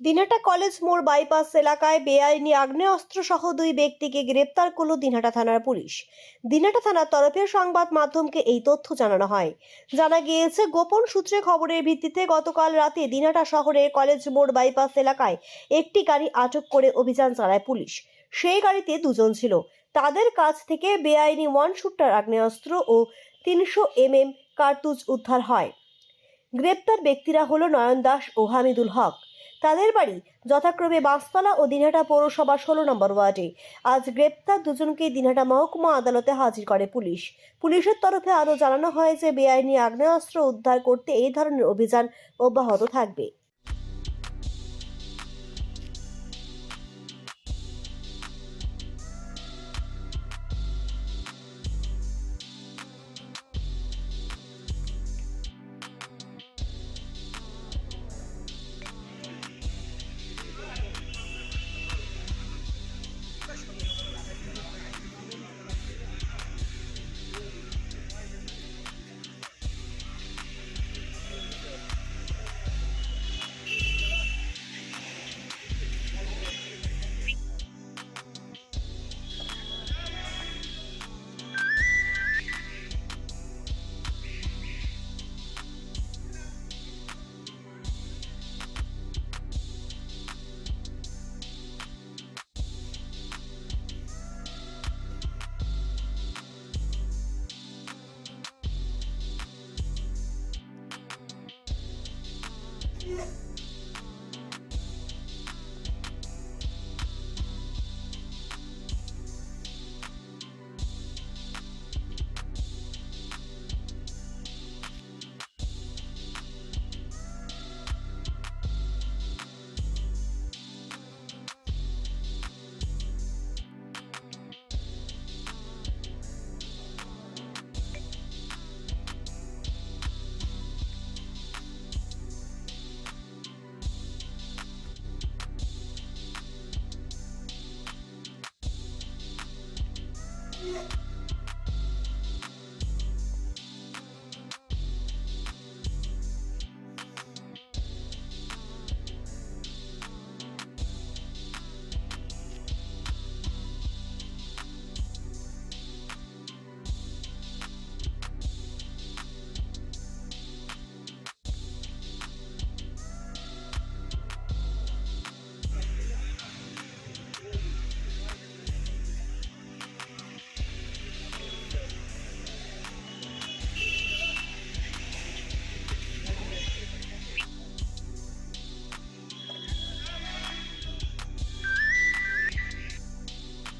Dinhata college মোড় bypass এলাকায় বেআইনি আগ্নেয়াস্ত্র সহ দুই ব্যক্তিকে গ্রেপ্তার করল দিনহাটা থানার পুলিশ। দিনহাটা থানার তরফে সংবাদ মাধ্যমকে এই তথ্য জানানো হয়। জানা গিয়েছে, গোপন সূত্রে খবরের ভিত্তিতে গতকাল রাতে দিনহাটা শহরের কলেজ মোড় বাইপাস এলাকায় একটি গাড়ি আটক করে অভিযান চালায় পুলিশ। সেই গাড়িতে দুজন ছিল। তাদের কাছ থেকে বেআইনি ওয়ান শুটার আগ্নেয়াস্ত্র ও তিনশো এমএম কার্তুজ উদ্ধার হয়। গ্রেপ্তার ব্যক্তিরা হলো নয়ন দাস ও হামিদুল হক। তাদের বাড়ি যথাক্রমে বাঁশতলা ও দিনহাটা পৌরসভা ষোলো নম্বর ওয়ার্ডে। আজ গ্রেপ্তার দুজনকে দিনহাটা মহকুমা আদালতে হাজির করে পুলিশ। পুলিশের তরফে আরও জানানো হয় যে বেআইনি আগ্নেয়াস্ত্র উদ্ধার করতে এই ধরনের অভিযান অব্যাহত থাকবে।